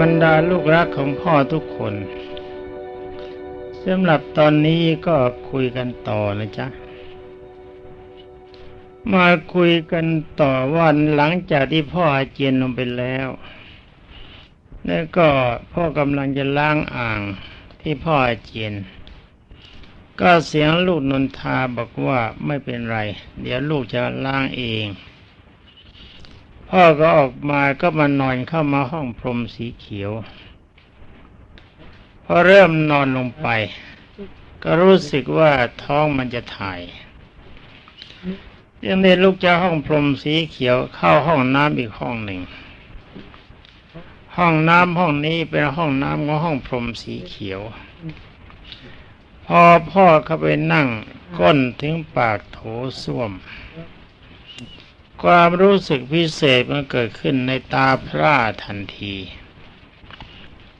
บรรดาลูกรักของพ่อทุกคนสำหรับตอนนี้ก็คุยกันต่อนะจ๊ะ มาคุยกันต่อวันหลังจากที่พ่ออาเจียนลงไปแล้ว แล้วก็พ่อกำลังจะล้างอ่างที่พ่ออาเจียน ก็เสียงลูกนนทาบอกว่าไม่เป็นไร เดี๋ยวลูกจะล้างเอง พ่อก็ออกมาก็มานอนเข้ามาห้องพรมสีเขียว พอเริ่มนอนลงไป ก็รู้สึกว่าท้องมันจะถ่ายยังได้ลุกจากห้องพรมสีเขียวเข้าห้องน้ำอีกห้องหนึ่ง ห้องน้ำห้องนี้เป็นห้องน้ำของห้องพรมสีเขียว พอพ่อเข้าไปนั่งก้นถึงปากโถส้วม ความรู้สึกพิเศษมันเกิดขึ้นในตาพร่าทันที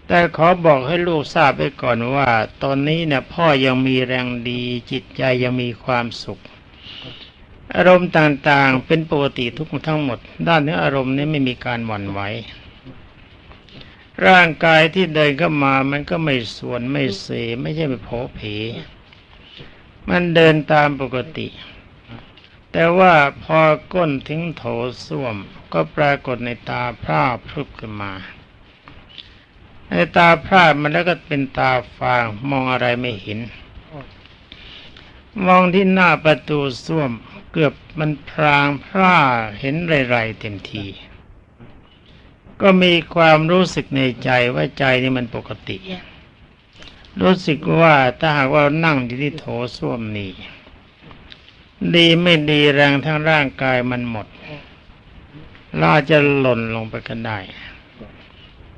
แต่ขอบอกให้ลูกทราบไว้ก่อนว่า ตอนนี้เนี่ยพ่อยังมีแรงดี จิตใจยังมีความสุข อารมณ์ต่างๆเป็นปกติทุกทั้งหมด ด้านเนื้ออารมณ์นี้ไม่มีการหวั่นไหวร่างกายที่เดินเข้ามามันก็ไม่ส่วนไม่เสไม่ใช่ไปโผเพมันเดินตามปกติ แต่ว่าพอก้นถึงโถส้วมก็ปรากฏในตาพร่าพรึบขึ้นมา ในตาพร่ามันแล้วก็เป็นตาฟางมองอะไรไม่เห็น มองที่หน้าประตูส้วมเกือบมันพรางพร่าเห็นไรๆเต็มที ก็มีความรู้สึกในใจว่าใจนี่มันปกติ รู้สึกว่าถ้าหากว่านั่งอยู่ที่โถส้วมนี่ ดีไม่ดีแรงทั้งร่างกายมันหมดเราจะหล่นลงไปกันได้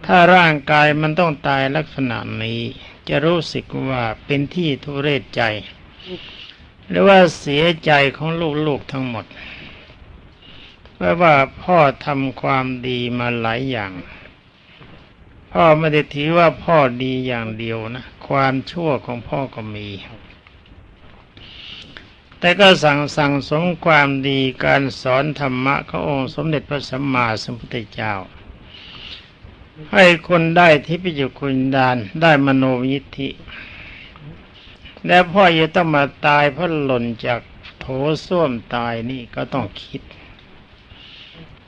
ถ้าร่างกายมันต้องตายลักษณะนี้ จะรู้สึกว่าเป็นที่ทุเรศใจ หรือว่าเสียใจของลูกๆทั้งหมดเพราะว่าพ่อทำความดีมาหลายอย่าง พ่อไม่ได้ถือว่าพ่อดีอย่างเดียวนะ ความชั่วของพ่อก็มี แต่ก็สั่งสั่งสมความดีการสอนธรรมะขององค์สมเด็จพระสัมมาสัมพุทธเจ้า ให้คนได้ทิพยคุณดานได้มโนยิทธิ และพ่อจะต้องมาตายเพราะหล่นจากโถส้วมตายนี่ก็ต้องคิด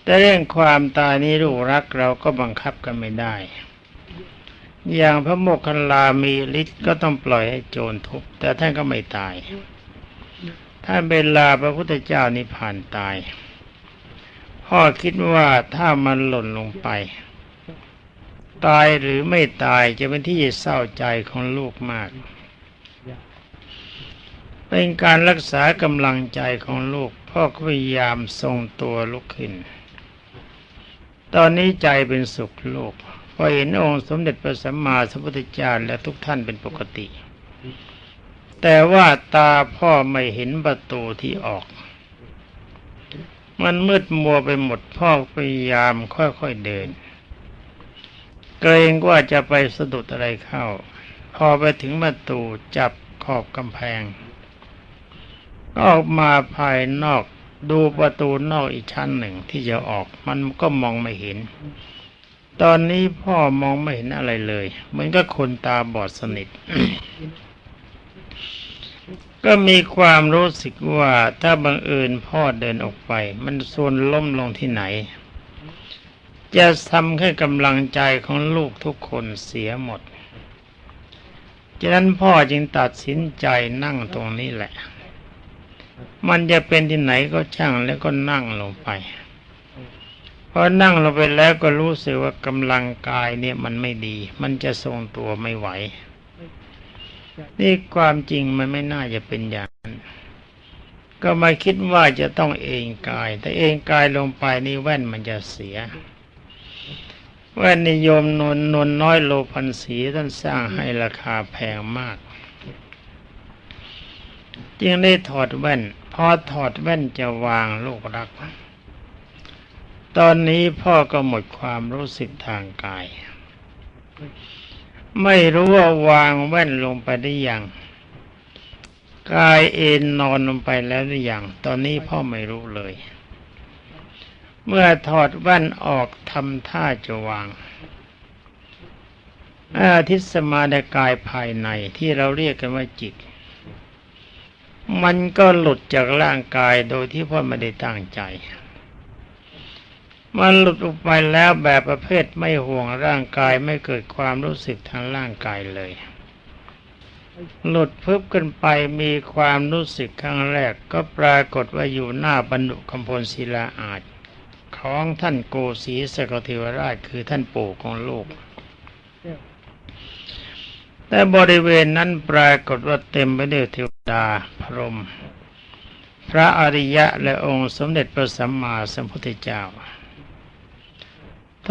แต่เรื่องความตายนี้ลูกรักเราก็บังคับกันไม่ได้ อย่างพระโมคคัลลามีฤทธิ์ก็ต้องปล่อยให้โจรทุบแต่ท่านก็ไม่ตาย ท่านเวลาพระพุทธเจ้านิพพานตาย พ่อคิดว่าถ้ามันหล่นลงไป ตายหรือไม่ตายจะเป็นที่เศร้าใจของลูกมาก เป็นการรักษากำลังใจของลูก พ่อก็พยายามทรงตัวลุกขึ้น ตอนนี้ใจเป็นสุขโลกพอเห็นองค์สมเด็จพระสัมมาสัมพุทธเจ้าและทุกท่านเป็นปกติ แต่ว่าตาพ่อไม่เห็นประตูที่ออก มันมืดมัวไปหมดพ่อพยายามค่อยๆเดิน เกรงว่าจะไปสะดุดอะไรเข้า พอไปถึงประตูจับขอบกำแพง ออกมาภายนอกดูประตูนอกอีกชั้นหนึ่งที่จะออกมันก็มองไม่เห็น ตอนนี้พ่อมองไม่เห็นอะไรเลย เหมือนกับคนตาบอดสนิท ก็มีความรู้สึกว่าถ้าบังเอิญพ่อเดินออกไป มันส่วนล้มลงที่ไหน จะทำให้กำลังใจของลูกทุกคนเสียหมดฉะนั้นพ่อจึงตัดสินใจนั่งตรงนี้แหละ มันจะเป็นที่ไหนก็ช่างแล้วก็นั่งลงไปพอนั่งลงไปแล้วก็รู้สึกว่ากำลังกายเนี่ยมันไม่ดี มันจะทรงตัวไม่ไหว นี่ความจริงมันไม่น่าจะเป็นอย่างนั้น ก็มาคิดว่าจะต้องเองกาย แต่เองกายลงไปนี่แว่นมันจะเสีย แว่นนิยมนนนนน้อยโลพันสีท่านสร้างให้ราคาแพงมาก จึงได้ถอดแว่น พอถอดแว่นจะวางลูกรัก ตอนนี้พ่อก็หมดความรู้สึกทางกาย ไม่รู้ว่าวางแว่นลงไปได้ยังกายเอนนอนลงไปแล้วหรือยังตอนนี้พ่อไม่รู้เลย เมื่อถอดแว่นออกทำท่าจะวางอาทิตสมาในกายภายในที่เราเรียกกันว่าจิต มันก็หลุดจากร่างกายโดยที่พ่อไม่ได้ตั้งใจ มันหลุดออกไปแล้วแบบประเภทไม่ห่วงร่างกายไม่เกิดความรู้สึกทางร่างกายเลย หลุดพึบขึ้นไปมีความรู้สึกครั้งแรก ก็ปรากฏว่าอยู่หน้าบรรดุคำพลศิลาอาจของท่านโกศีสกเทวราชคือท่านปู่ของโลกแต่บริเวณนั้นปรากฏว่าเต็มไปด้วยเทวดาพรหมพระอริยะและองค์สมเด็จพระสัมมาสัมพุทธเจ้า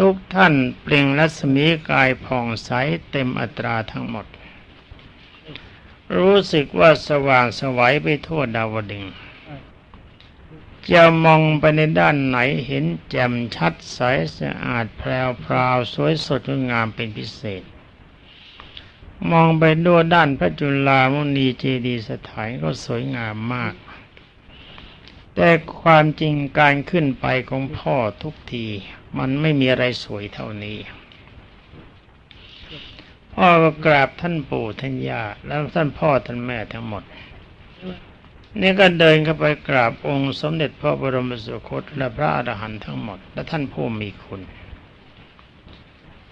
ทุกท่านเปล่งรัศมีกายผ่องใสเต็มอัตราทั้งหมด รู้สึกว่าสว่างสวัยไปทั่วดาวดึงจะมองไปในด้านไหนเห็นแจ่มชัดใสสะอาดแพรวพราวสวยสดงดงามเป็นพิเศษ มองไปด้วยด้านพระจุลามุนีเจดีย์สถานก็สวยงามมาก แต่ความจริงการขึ้นไปของพ่อทุกที มันไม่มีอะไรสวยเท่านี้พ่อก็กราบท่านปู่ท่านย่าแล้วท่านพ่อท่านแม่ทั้งหมด นี่ก็เดินเข้าไปกราบองค์สมเด็จพระบรมสุคตและพระอรหันต์ทั้งหมด และท่านผู้มีคุณ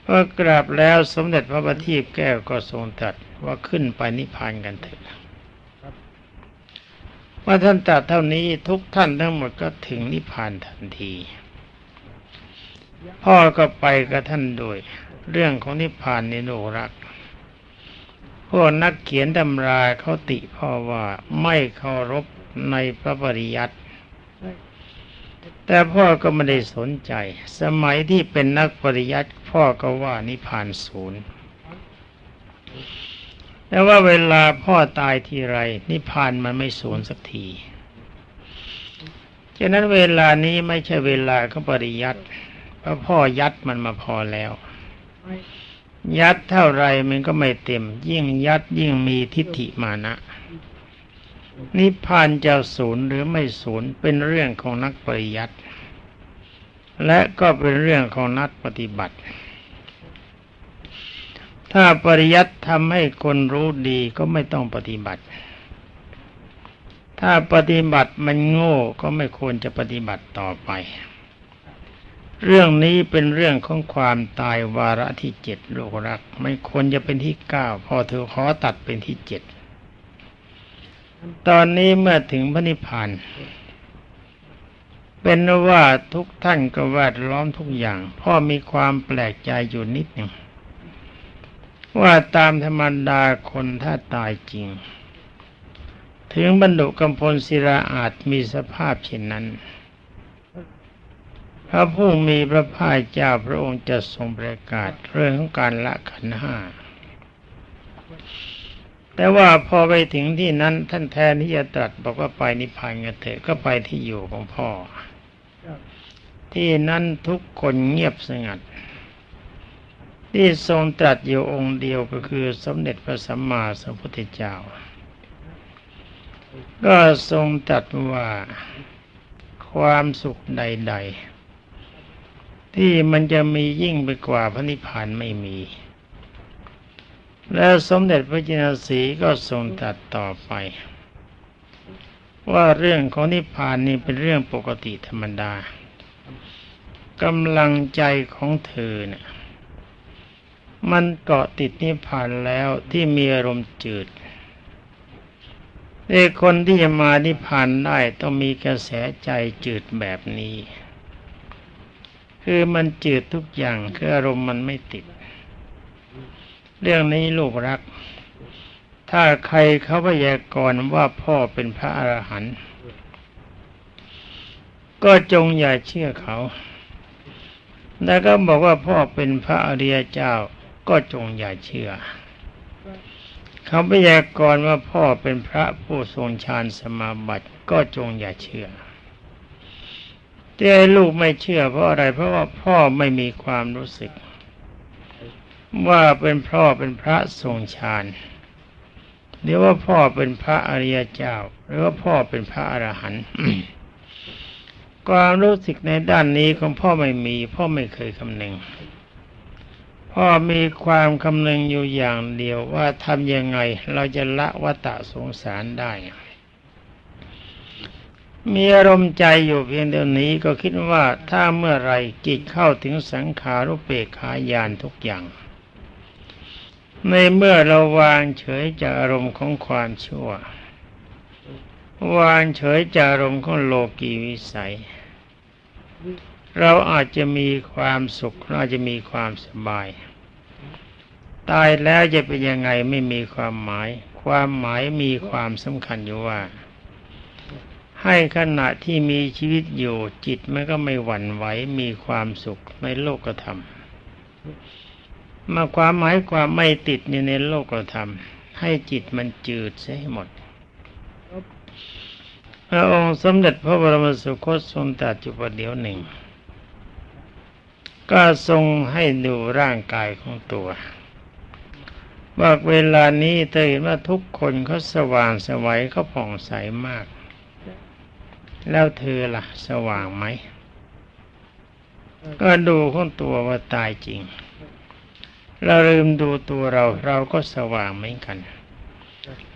พอกราบแล้วสมเด็จพระบัณฑิตแก้วก็ทรงตรัสว่าขึ้นไปนิพพานกันเถอะเมื่อท่านตรัสเท่านี้ทุกท่านทั้งหมดก็ถึงนิพพานทันที พ่อก็ไปกับท่านด้วย เรื่องของนิพพานในโลกรักพวกนักเขียนตำราเขาติพ่อว่าไม่เคารพในพระปริยัติแต่พ่อก็ไม่ได้สนใจ สมัยที่เป็นนักปริยัติพ่อก็ว่านิพพานศูนย์แต่ว่าเวลาพ่อตายทีไร นิพพานมันไม่ศูนย์สักทีฉะนั้นเวลานี้ไม่ใช่เวลาเขาปริยัติ เพราะพ่อยัดมันมาพอแล้ว ยัดเท่าไรมันก็ไม่เต็ม ยิ่งยัดยิ่งมีทิฏฐิมานะ นิพพานจะศูนย์หรือไม่ศูนย์เป็นเรื่องของนักปริยัติและก็เป็นเรื่องของนักปฏิบัติ ถ้าปริยัติทำให้คนรู้ดีก็ไม่ต้องปฏิบัติ ถ้าปฏิบัติมันโง่ก็ไม่ควรจะปฏิบัติต่อไป เรื่องนี้เป็นเรื่องของความตายวาระที่เจ็ดโลกรัก ไม่ควรจะเป็นที่เก้าพอเธอขอตัดเป็นที่เจ็ดตอนนี้เมื่อถึงพระนิพพานเป็นว่าทุกท่านก็แวดล้อมทุกอย่าง พ่อมีความแปลกใจอยู่นิดหนึ่งว่าตามธรรมดาคนถ้าตายจริง ถึงบรรดุกำพลศิลาอาจมีสภาพเช่นนั้น พระผู้มีพระภาคเจ้าพระองค์จะทรงประกาศเรื่องของการละขันห้า แต่ว่าพอไปถึงที่นั้นท่านแทนที่จะตรัสบอกว่าไปนิพพานกันเถอะก็ไปที่อยู่ของพ่อ ที่นั้นทุกคนเงียบสงัด ที่ทรงตรัสอยู่องค์เดียวก็คือสมเด็จพระสัมมาสัมพุทธเจ้า ก็ทรงตรัสว่าความสุขใด ๆ ที่มันจะมียิ่งไปกว่าพระนิพพานไม่มี แล้วสมเด็จพระจินสีก็ทรงตรัสต่อไป ว่าเรื่องของนิพพานนี่เป็นเรื่องปกติธรรมดากำลังใจของเธอเนี่ยมันเกาะติดนิพพานแล้วที่มีอารมณ์จืดแต่คนที่จะมานิพพานได้ต้องมีกระแสใจจืดแบบนี้ คือมันจืดทุกอย่างคืออารมณ์มันไม่ติด เรื่องนี้ลูกรัก ถ้าใครเขาพยากรณ์ว่าพ่อเป็นพระอรหันต์ก็จงอย่าเชื่อเขา แล้วก็บอกว่าพ่อเป็นพระอริยเจ้า ก็จงอย่าเชื่อ เขาพยากรณ์ว่าพ่อเป็นพระผู้ทรงฌานสมาบัติ ก็จงอย่าเชื่อ แต่ลูกไม่เชื่อเพราะอะไร เพราะว่าพ่อไม่มีความรู้สึก ว่าเป็นพ่อเป็นพระทรงฌานหรือว่าพ่อเป็นพระอริยเจ้า หรือว่าพ่อเป็นพระอรหันต์ความรู้สึกในด้านนี้ของพ่อไม่มี พ่อไม่เคยคำนึง พ่อมีความคำนึงอยู่อย่างเดียวว่าทำยังไงเราจะละวัฏสงสารได้ มีอารมณ์ใจอยู่เพียงเดียวนี้ก็คิดว่าถ้าเมื่อไรจิตเข้าถึงสังขารุเปกขายานทุกอย่าง ในเมื่อเราวางเฉยจากอารมณ์ของความชั่ว วางเฉยจากอารมณ์ของโลกีวิสัย เราอาจจะมีความสุขเราอาจจะมีความสบาย ตายแล้วจะเป็นยังไงไม่มีความหมาย ความหมายมีความสำคัญอยู่ว่า ให้ขณะที่มีชีวิตอยู่จิตมันก็ไม่หวั่นไหวมีความสุขในโลกธรรมมาความหมายความไม่ติดในโลกธรรม ให้จิตมันจืดเสียให้หมดพระองค์สมเด็จพระบรมสุคตทรงตรัสอยู่ประเดี๋ยวหนึ่ง ก็ทรงให้ดูร่างกายของตัวว่าเวลานี้เธอเห็นว่าทุกคนเขาสว่างสวัยเขาผ่องใสมาก แล้วเธอล่ะ สว่างไหม ก็ดูของตัวว่าตายจริง เราลืมดูตัวเรา เราก็สว่างเหมือนกัน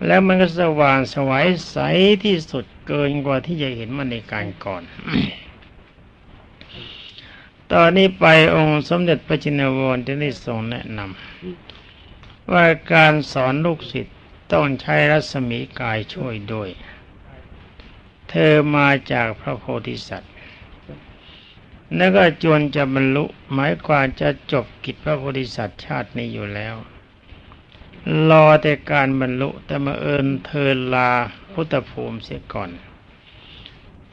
แล้วมันก็สว่างสวัยใสที่สุดเกินกว่าที่จะเห็นมาในการก่อน ตอนนี้ไปองค์สมเด็จพระจินวรจะได้ทรงแนะนำว่าการสอนลูกศิษย์ต้องใช้รัศมีกายช่วยด้วย เธอมาจากพระโพธิสัตว์แล้วก็จวนจะบรรลุหมายความจะจบกิจพระโพธิสัตว์ชาตินี้อยู่แล้ว รอแต่การบรรลุแต่มาเอิญเธอลาพุทธภูมิเสียก่อน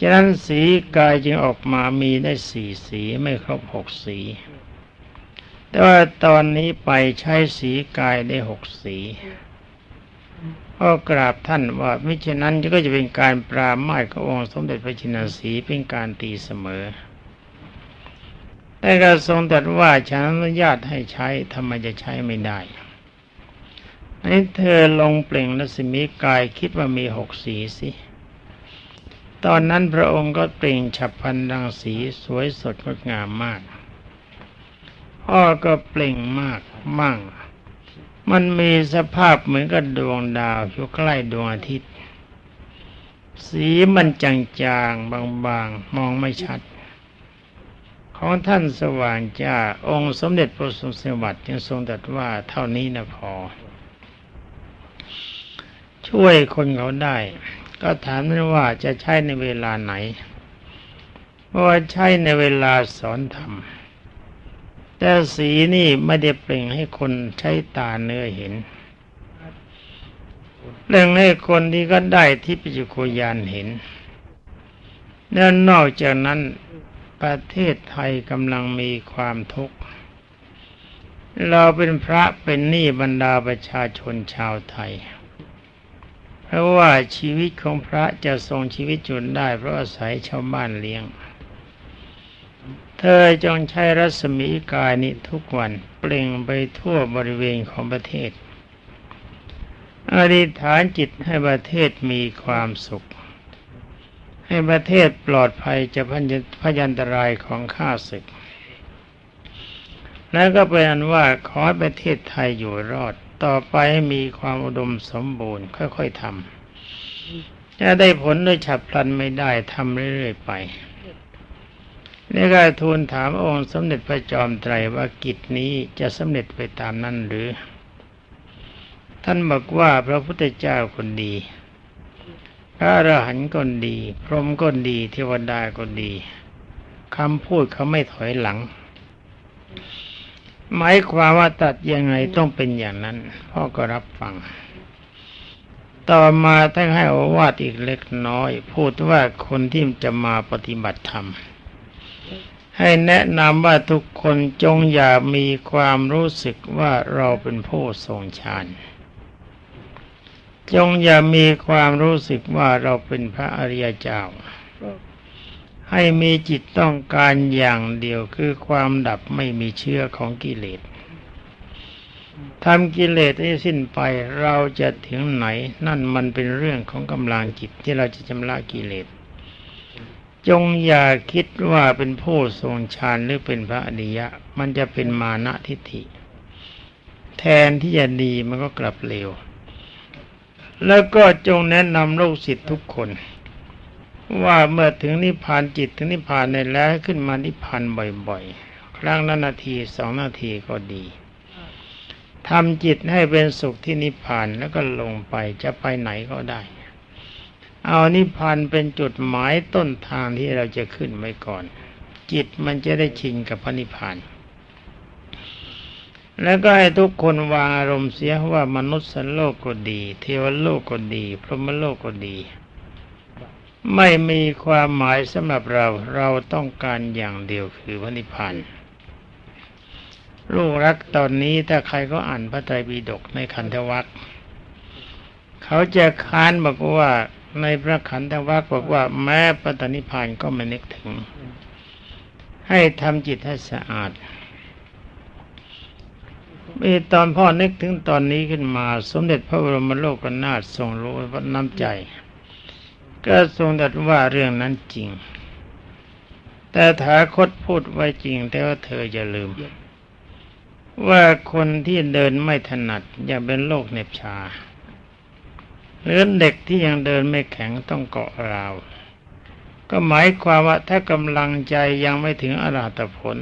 ฉะนั้นสีกายจึงออกมามีได้สี่สีไม่ครบหกสี แต่ว่าตอนนี้ไปใช้สีกายได้หกสี ก็กราบท่านว่ามิฉะนั้นก็จะเป็นการปราหมายขององค์สมเด็จพระชินสีเป็นการตีเสมอ แต่ก็ทรงตรัสว่าฉันอนุญาตให้ใช้ทำไมจะใช้ไม่ได้ให้เธอลงเปล่งรัศมีกายคิดว่ามีหกสีสิ ตอนนั้นพระองค์ก็เปล่งฉับพันรังสีสวยสดงดงามมากพ่อก็เปล่งมากมั่ง มันมีสภาพเหมือนกับดวงดาวอยู่ใกล้ดวงอาทิตย์ สีมันจางๆ บางๆ มองไม่ชัด ของท่านสว่างจ้า องค์สมเด็จพระสุสวัสดิ์จึงทรงตรัสว่าเท่านี้นะพอ ช่วยคนเขาได้ ก็ถามนั้นว่าจะใช้ในเวลาไหนเพราะว่าใช้ในเวลาสอนธรรม แต่สีนี่ไม่ได้เปล่งให้คนใช้ตาเนื้อเห็นเปล่งให้คนที่ก็ได้ที่ปิจุโคยานเห็น แล้วนอกจากนั้นประเทศไทยกำลังมีความทุกข์ เราเป็นพระเป็นหนี้บรรดาประชาชนชาวไทย เพราะว่าชีวิตของพระจะทรงชีวิตจนได้เพราะอาศัยชาวบ้านเลี้ยง เธอจงใช้รัศมีกายนี้ทุกวันเปล่งไปทั่วบริเวณของประเทศ อธิษฐานจิตให้ประเทศมีความสุข ให้ประเทศปลอดภัยจากพยันตรายของข้าศึก แล้วก็เป็นอันว่าขอให้ประเทศไทยอยู่รอด ต่อไปให้มีความอุดมสมบูรณ์ค่อยๆทำจะได้ผลด้วยฉับพลันไม่ได้ทำเรื่อยๆไป นี่ก็ทูลถามองค์สมเด็จพระจอมไตรว่ากิจนี้จะสำเร็จไปตามนั้นหรือ ท่านบอกว่าพระพุทธเจ้าคนดี พระอรหันต์ก็ดี พรหมก็ดี เทวดาก็ดีคำพูดเขาไม่ถอยหลัง หมายความว่าตัดยังไงต้องเป็นอย่างนั้น พ่อก็รับฟัง ต่อมาท่านให้อวาดอีกเล็กน้อย พูดว่าคนที่จะมาปฏิบัติธรรม ให้แนะนำว่าทุกคนจงอย่ามีความรู้สึกว่าเราเป็นผู้ทรงฌาน จงอย่ามีความรู้สึกว่าเราเป็นพระอริยเจ้า ให้มีจิตต้องการอย่างเดียวคือความดับไม่มีเชื้อของกิเลสทำกิเลสให้สิ้นไปเราจะถึงไหน นั่นมันเป็นเรื่องของกำลังจิตที่เราจะชำระกิเลส จงอย่าคิดว่าเป็นผู้ทรงฌานหรือเป็นพระอริยะ มันจะเป็นมานะทิฏฐิ แทนที่จะดีมันก็กลับเลว แล้วก็จงแนะนำลูกศิษย์ทุกคน ว่าเมื่อถึงนิพพานจิตถึงนิพพานในแล้วขึ้นมานิพพานบ่อยๆ ครั้งละนาทีสองนาทีก็ดีทำจิตให้เป็นสุขที่นิพพานแล้วก็ลงไปจะไปไหนก็ได้ เอานิพพานเป็นจุดหมายต้นทางที่เราจะขึ้นไว้ก่อน จิตมันจะได้ชินกับพระนิพพาน แล้วก็ให้ทุกคนวางอารมณ์เสียว่ามนุษย์สันโลกก็ดี เทวโลกก็ดี พรหมโลกก็ดี ไม่มีความหมายสำหรับเราเราต้องการอย่างเดียวคือพระนิพพานลูกรักตอนนี้ถ้าใครก็อ่านพระไตรปิฎกในขันธวัคเขาจะค้านบอกว่า ในพระขันธวัคบอกว่าแม้ปตนิพานก็ไม่นึกถึง ให้ทำจิตให้สะอาดมีตอนพ่อนึกถึงตอนนี้ขึ้นมา สมเด็จพระบรมโลกนาถทรงรู้ว่าน้ำใจ ก็ทรงตรัสว่าเรื่องนั้นจริง แต่ถาคตพูดไว้จริง แต่ว่าเธออย่าลืม ว่าคนที่เดินไม่ถนัดอย่าเป็นโรคเน็บชา หรือเด็กที่ยังเดินไม่แข็งต้องเกาะราว ก็หมายความว่าถ้ากำลังใจยังไม่ถึงอรหัตผล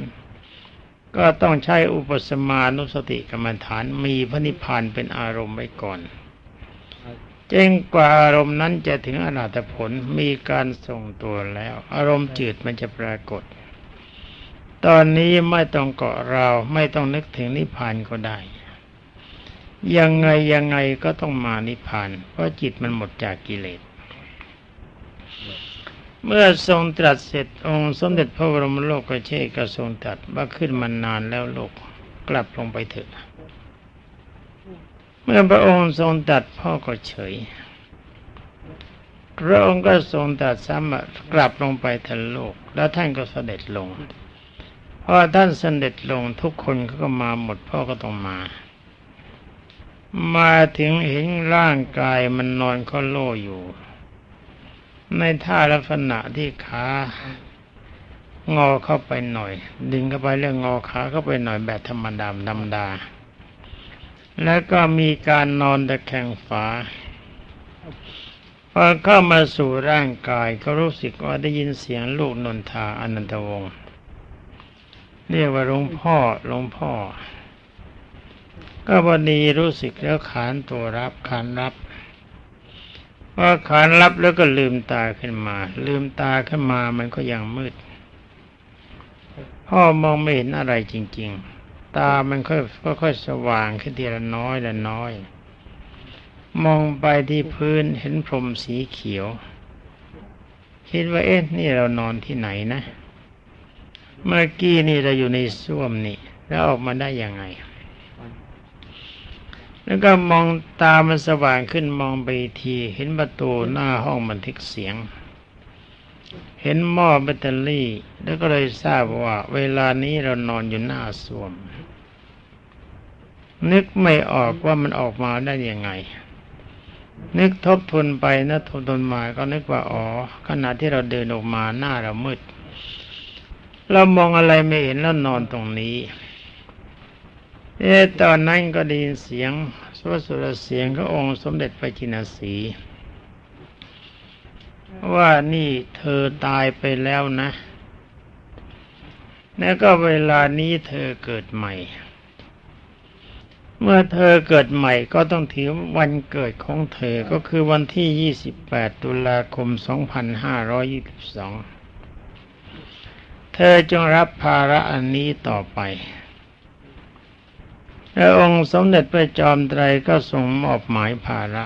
ก็ต้องใช้อุปสมานุสติกรรมฐานมีพระนิพพานเป็นอารมณ์ไว้ก่อนเจงกว่าอารมณ์นั้นจะถึงอรหัตผลมีการส่งตัวแล้ว อารมณ์จืดมันจะปรากฏ ตอนนี้ไม่ต้องเกาะราวไม่ต้องนึกถึงนิพพานก็ได้ ยังไงยังไงก็ต้องมานิพพาน เพราะจิตมันหมดจากกิเลส เมื่อทรงตรัสเสร็จองค์สมเด็จพระบรมโลกกเชษก็ทรงตรัสว่าขึ้นมานานแล้วโลกกลับลงไปเถอะเมื่อพระองค์ทรงตรัสพ่อก็เฉย พระองค์ก็ทรงตรัสซ้ำกลับลงไปทันโลก แล้วท่านก็เสด็จลงพอท่านเสด็จลงทุกคนก็มาหมดพ่อก็ต้องมา มาถึงเห็นร่างกายมันนอนก็โล่อยู่ ในท่าลักษณะที่ขางอเข้าไปหน่อย ดึงเข้าไปเรื่องงอขาเข้าไปหน่อยแบบธรรมดาธรรมดา แล้วก็มีการนอนตะแคงฝาพอเข้ามาสู่ร่างกายก็รู้สึกว่าได้ยินเสียงลูกนนทาอนันตวงศ์เรียกว่าหลวงพ่อหลวงพ่อ ก็วันีรู้สึกแล้วขานตัวรับขานรับพอขานรับแล้วก็ลืมตาขึ้นมา ลืมตาขึ้นมามันก็ยังมืด พ่อมองไม่เห็นอะไรจริง ๆ ตามันค่อยค่อยสว่างขึ้นทีละน้อยละน้อย มองไปที่พื้นเห็นพรมสีเขียว คิดว่าเอ๊ะนี่เรานอนที่ไหนนะ เมื่อกี้นี่เราอยู่ในส้วมนี่ แล้วออกมาได้ยังไง แล้วก็มองตามันสว่างขึ้นมองไปทีเห็นประตูหน้าห้องบันทึกเสียง เห็นหม้อแบตเตอรี่ แล้วก็เลยทราบว่า เวลานี้เรานอนอยู่หน้าส้วม นึกไม่ออกว่ามันออกมาได้ยังไง นึกทบทวนไปนะทบทวนมาก็นึกว่าอ๋อขณะที่เราเดินออกมาหน้าเรามืด เรามองอะไรไม่เห็นแล้วนอนตรงนี้ เอตอนนั้นก็ได้ยินเสียงสวดสุรเสียงขององค์สมเด็จพระจินสีว่านี่เธอตายไปแล้วนะ แล้วก็เวลานี้เธอเกิดใหม่ เมื่อเธอเกิดใหม่ก็ต้องถือวันเกิดของเธอก็คือวันที่ 28 ตุลาคม 2522 เธอจงรับภาระอันนี้ต่อไป แล้วองค์สมเด็จพระจอมไตรก็ทรงมอบหมายภาระ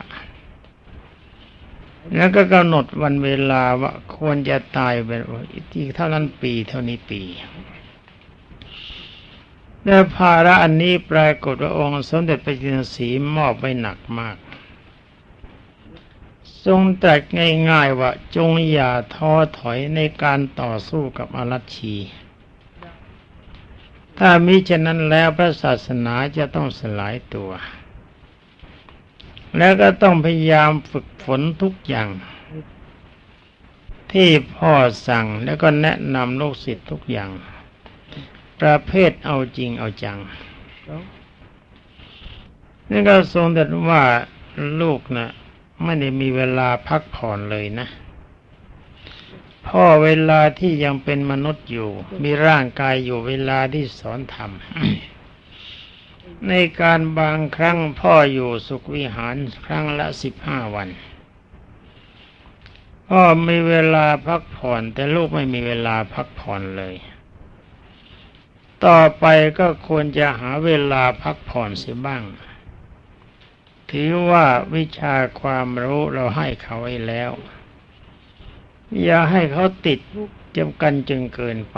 แล้วก็กำหนดวันเวลาว่าควรจะตายเป็นที่เท่านั้นปีเท่านี้ปีและภาระอันนี้ปรากฏว่าองค์สมเด็จพระจินสีมอบไว้หนักมาก ทรงตรัสง่ายๆว่าจงอย่าท้อถอยในการต่อสู้กับอรัชชี ถ้ามิฉะนั้นแล้วพระศาสนาจะต้องสลายตัว แล้วก็ต้องพยายามฝึกฝนทุกอย่าง ที่พ่อสั่งแล้วก็แนะนำลูกศิษย์ทุกอย่าง ประเภทเอาจริงเอาจังนี่ก็ทรงตรัสว่าลูกนะ่ะไม่ได้มีเวลาพักผ่อนเลยนะ พ่อเวลาที่ยังเป็นมนุษย์อยู่ มีร่างกายอยู่เวลาที่สอนธรรม ในการบางครั้งพ่ออยู่สุขวิหารครั้งละสิบห้าวัน พ่อมีเวลาพักผ่อน แต่ลูกไม่มีเวลาพักผ่อนเลย ต่อไปก็ควรจะหาเวลาพักผ่อนเสียบ้าง ถือว่าวิชาความรู้เราให้เขาไว้แล้ว อย่าให้เขาติดจำกันจึงเกินไป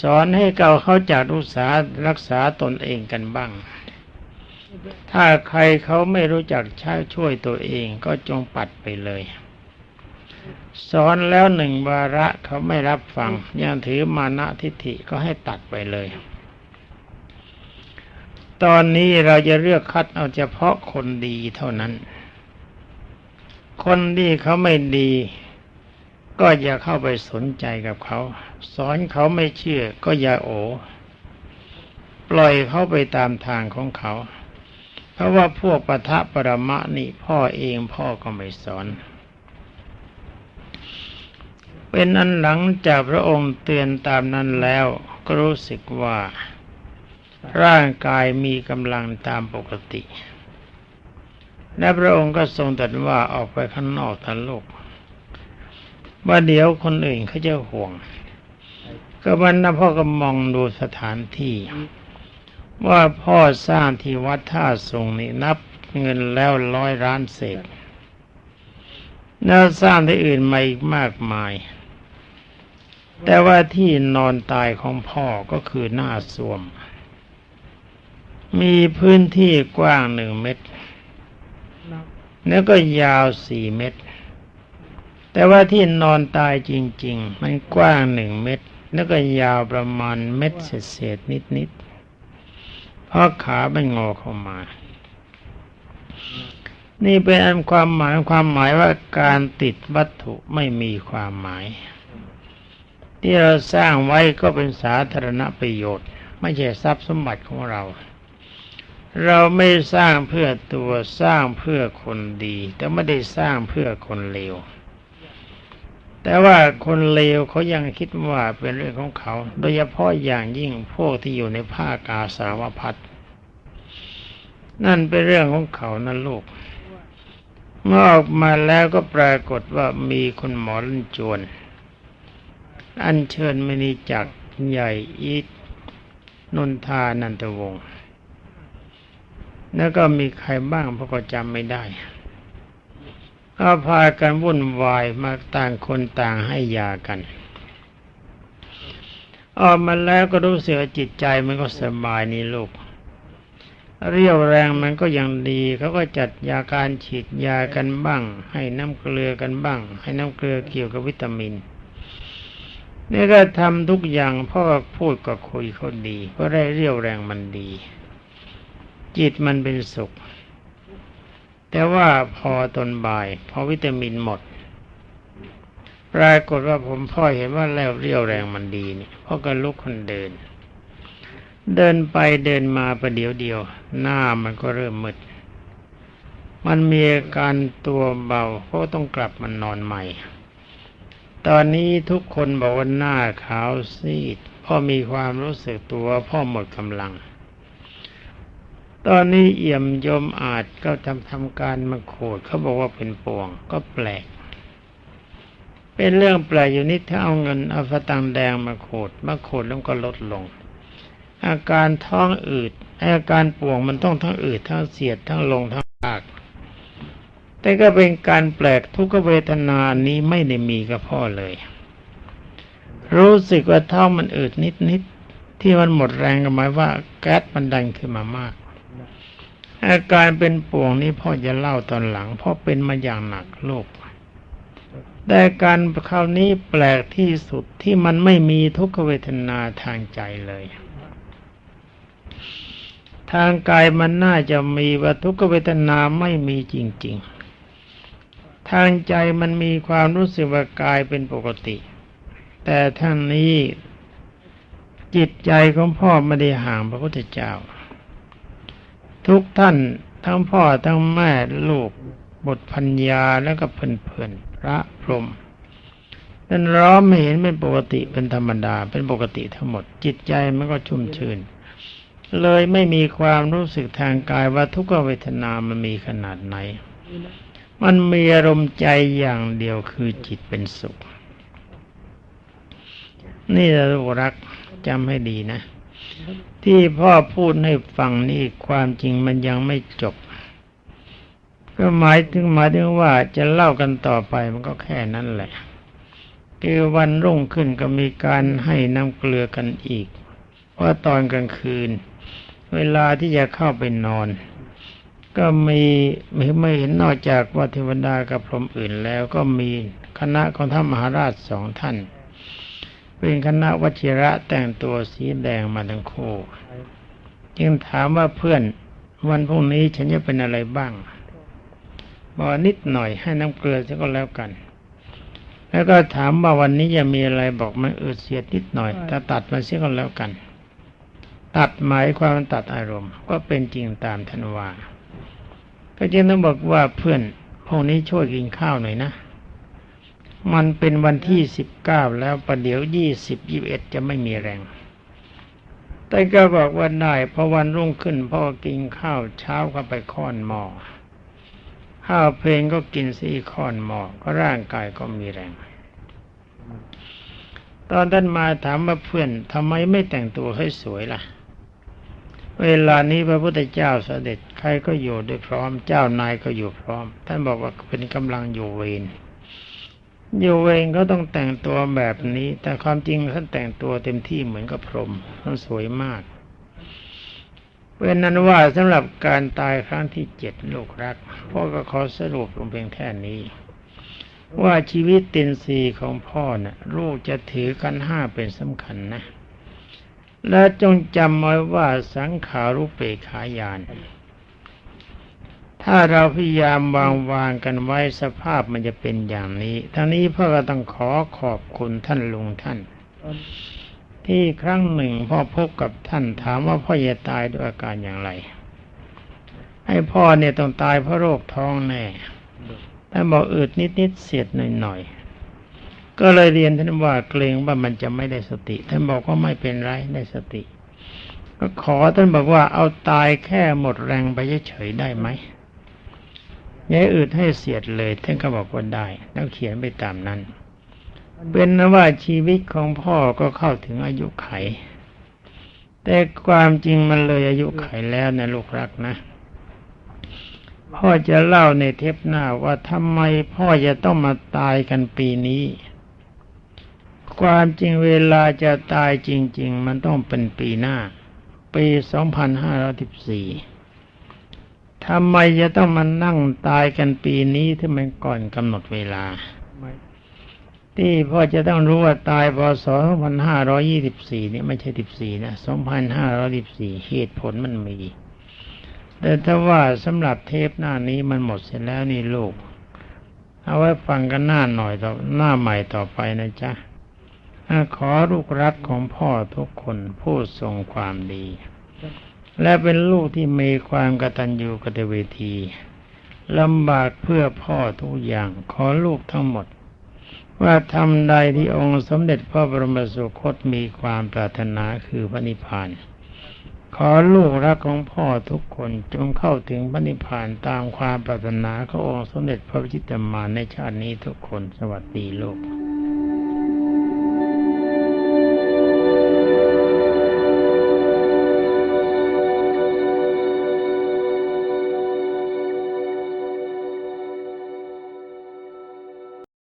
สอนให้เก่าเขาจากรักษารักษาตนเองกันบ้าง ถ้าใครเขาไม่รู้จักใช้ช่วยตัวเองก็จงปัดไปเลย สอนแล้วหนึ่งวาระเขาไม่รับฟังยังถือมานะทิฏฐิก็ให้ตัดไปเลย ตอนนี้เราจะเลือกคัดเอาเฉพาะคนดีเท่านั้น คนที่เขาไม่ดี ก็อย่าเข้าไปสนใจกับเขา สอนเขาไม่เชื่อ ก็อย่าโอ ปล่อยเขาไปตามทางของเขา เพราะว่าพวกปะทะปรมะนี่พ่อเองพ่อก็ไม่สอน เป็นอันหลังจากพระองค์เตือนตามนั้นแล้ว ก็รู้สึกว่า ร่างกายมีกำลังตามปกติ และพระองค์ก็ทรงตรัสว่าออกไปข้างนอกทันโลก ว่าเดี๋ยวคนอื่นเขาจะห่วง ก็มันนะพ่อก็มองดูสถานที่ ว่าพ่อสร้างที่วัดท่าทรงนี่นับเงินแล้วร้อยล้านเศษแล้วสร้างที่อื่นมาอีกมากมาย แต่ว่าที่นอนตายของพ่อก็คือหน้าสวม มีพื้นที่กว้างหนึ่งเมตร แล้วก็ยาวสี่เมตร แต่ว่าที่นอนตายจริง ๆ มันกว้างหนึ่งเมตร แล้วก็ยาวประมาณเม็ดเศษๆนิดๆเพราะขามันงอเข้ามา นี่เป็นอันความหมายความหมายว่าการติดวัตถุไม่มีความหมาย ที่เราสร้างไว้ก็เป็นสาธารณประโยชน์ ไม่ใช่ทรัพย์สมบัติของเรา เราไม่สร้างเพื่อตัวสร้างเพื่อคนดี แต่ไม่ได้สร้างเพื่อคนเลว แต่ว่าคนเลวเขายังคิดว่าเป็นเรื่องของเขา โดยเฉพาะอย่างยิ่งพวกที่อยู่ในภาคกาสาวพัดนั่นเป็นเรื่องของเขานั่นลูก เมื่อออกมาแล้วก็ปรากฏว่ามีคุณหมอลันจวน อัญเชิญมณีจักรใหญ่อีทนนทานันตวงศ์ แล้วก็มีใครบ้างพวกก็จำไม่ได้ก็พากันวุ่นวายมาต่างคนต่างให้ยากัน ออกมาแล้วก็รู้สึกจิตใจมันก็สบายนี่ลูก เรียวแรงมันก็ยังดีเขาก็จัดยาการฉีดยากันบ้าง ให้น้ำเกลือกันบ้าง ให้น้ำเกลือเกี่ยวกับวิตามินนี่ก็ทำทุกอย่างพ่อพูดก็คุยเขาดีเพราะได้เรียวแรงมันดี จิตมันเป็นสุข แต่ว่าพอตนบ่าย พอวิตามินหมด ปรากฏว่าผมพ่อเห็นว่าแล้วเรียวแรงมันดีเนี่ยพ่อก็ลุกคนเดิน เดินไปเดินมาประเดี๋ยวเดียว หน้ามันก็เริ่มมืดมันมีอาการตัวเบาเพราะต้องกลับมันนอนใหม่ ตอนนี้ทุกคนบอกว่าหน้าขาวซีดพ่อมีความรู้สึกตัวพ่อหมดกำลัง ตอนนี้เอี่ยมยมอาจก็ทำทำการมาโขดเขาบอกว่าเป็นป่วงก็แปลก เป็นเรื่องแปลกอยู่นิดถ้าเอาเงินเอาสตังแดงมาโขดมาโขดแล้วก็ลดลง อาการท้องอืดอาการป่วงมันต้องทั้งอืดทั้งเสียดทั้งลงทั้งปาก แต่ก็เป็นการแปลกทุกเวทนานี้ไม่ได้มีกับพ่อเลย รู้สึกว่าท้องมันอืดนิดนิดที่มันหมดแรงก็หมายว่าแก๊สมันดันขึ้นมามาก อาการเป็นป่วงนี้พ่อจะเล่าตอนหลังเพราะเป็นมาอย่างหนักโลกแต่การคราวนี้แปลกที่สุดที่มันไม่มีทุกขเวทนาทางใจเลย ทางกายมันน่าจะมีว่าทุกขเวทนาไม่มีจริง ๆ ทางใจมันมีความรู้สึกว่ากายเป็นปกติ แต่ท่านนี้จิตใจของพ่อไม่ได้ห่างพระพุทธเจ้า ทุกท่านทั้งพ่อทั้งแม่ลูกบุตรพัญญาแล้วก็เพื่อนๆพระพรหมนั่นร้อมไม่เห็นเป็นปกติเป็นธรรมดา เป็นปกติทั้งหมด จิตใจมันก็ชุ่มชื่น เลยไม่มีความรู้สึกทางกายว่าทุกขเวทนามันมีขนาดไหน มันมีอารมณ์ใจอย่างเดียวคือจิตเป็นสุข นี่เรารักจำให้ดีนะ ที่พ่อพูดให้ฟังนี่ความจริงมันยังไม่จบ ก็หมายถึงหมายถึงว่าจะเล่ากันต่อไปมันก็แค่นั้นแหละคือวันรุ่งขึ้นก็มีการให้น้ำเกลือกันอีก ว่าตอนกลางคืน เวลาที่จะเข้าไปนอน ก็มีไม่ไม่เห็นนอกจากว่าเทวดากับพรหมอื่นแล้วก็มีคณะของท่านมหาราชสองท่าน เป็นคณะวชิระแต่งตัวสีแดงมาทั้งคู่ จึงถามว่าเพื่อนวันพรุ่งนี้ฉันจะเป็นอะไรบ้างบอกนิดหน่อยให้น้ำเกลือซะก็แล้วกัน แล้วก็ถามว่าวันนี้จะมีอะไรบอกมันเออเสียดนิดหน่อยแต่ตัดมาเสียก็แล้วกัน ตัดหมายความตัดอารมณ์ ก็เป็นจริงตามทันวาก็จึงต้องบอกว่าเพื่อนพวกนี้ช่วยกินข้าวหน่อยนะ มันเป็นวันที่สิบเก้าแล้วประเดี๋ยวยี่สิบยี่บเอ็ดจะไม่มีแรง แต่ก็บอกว่าได้พอวันรุ่งขึ้นพ่อกินข้าวเช้าก็ไปค้อนหม้อข้าวเพลงก็กินสี่ค้อนหม้อก็ร่างกายก็มีแรง ตอนท่านมาถามว่าเพื่อนทำไมไม่แต่งตัวให้สวยล่ะ เวลานี้พระพุทธเจ้าเสด็จใครก็อยู่ด้วยพร้อม เจ้านายก็อยู่พร้อม ท่านบอกว่าเป็นกำลังอยู่เวร อยู่เวรก็ต้องแต่งตัวแบบนี้ แต่ความจริงท่านแต่งตัวเต็มที่เหมือนกับพรหมท่านสวยมากเป็นนั้นว่าสำหรับการตายครั้งที่เจ็ดลูกรักพ่อก็ขอสรุปลงเพียงแค่นี้ ว่าชีวิตตินซีของพ่อนะ่ะลูกจะถือกันห้าเป็นสำคัญนะ และจงจำไว้ว่าสังขารุปเปขายาน ถ้าเราพยายามวางวางกันไว้สภาพมันจะเป็นอย่างนี้ ทั้งนี้พ่อก็ต้องขอขอบคุณท่านลุงท่าน ที่ครั้งหนึ่งพ่อพบกับท่านถามว่าพ่อจะตายด้วยอาการอย่างไร ให้พ่อเนี่ยต้องตายเพราะโรคท้องแน่ท่านบอกอืดนิดๆเสียดหน่อยๆ ก็เลยเรียนท่านว่าเกรงว่ามันจะไม่ได้สติ ท่านบอกว่าไม่เป็นไรได้สติ ก็ขอท่านบอกว่าเอาตายแค่หมดแรงไปเฉยๆได้ไหม ยายอืดให้เสียดเลยท่านก็บอกว่าได้แล้วเขียนไปตามนั้น เป็นนว่าชีวิตของพ่อก็เข้าถึงอายุไข แต่ความจริงมันเลยอายุไขแล้วนะลูกรักนะ พ่อจะเล่าในเทปหน้าว่าทำไมพ่อจะต้องมาตายกันปีนี้ ความจริงเวลาจะตายจริง ๆ มันต้องเป็นปีหน้า ปี 2514 ทำไมจะต้องมานั่งตายกันปีนี้ที่มันก่อนกำหนดเวลา ที่พ่อจะต้องรู้ว่าตายพศ2524นี่ไม่ใช่14นะ2514เหตุผลมันมี แต่ถ้าว่าสำหรับเทปหน้านี้มันหมดเสร็จแล้วนี่ลูก เอาไว้ฟังกันหน้าหน่อยต่อหน้าใหม่ต่อไปนะจ๊ะขอลูกรักของพ่อทุกคนผู้ทรงความดี และเป็นลูกที่มีความกตัญญูกตเวทีลำบากเพื่อพ่อทุกอย่างขอลูกทั้งหมด ว่าทำใดที่องค์สมเด็จพระบรมสุคตมีความปรารถนาคือพระนิพพานขอลูกรักของพ่อทุกคนจงเข้าถึงพระนิพพานตามความปรารถนาขององค์สมเด็จพระวิชิตรมาในชาตินี้ทุกคนสวัสดีโลก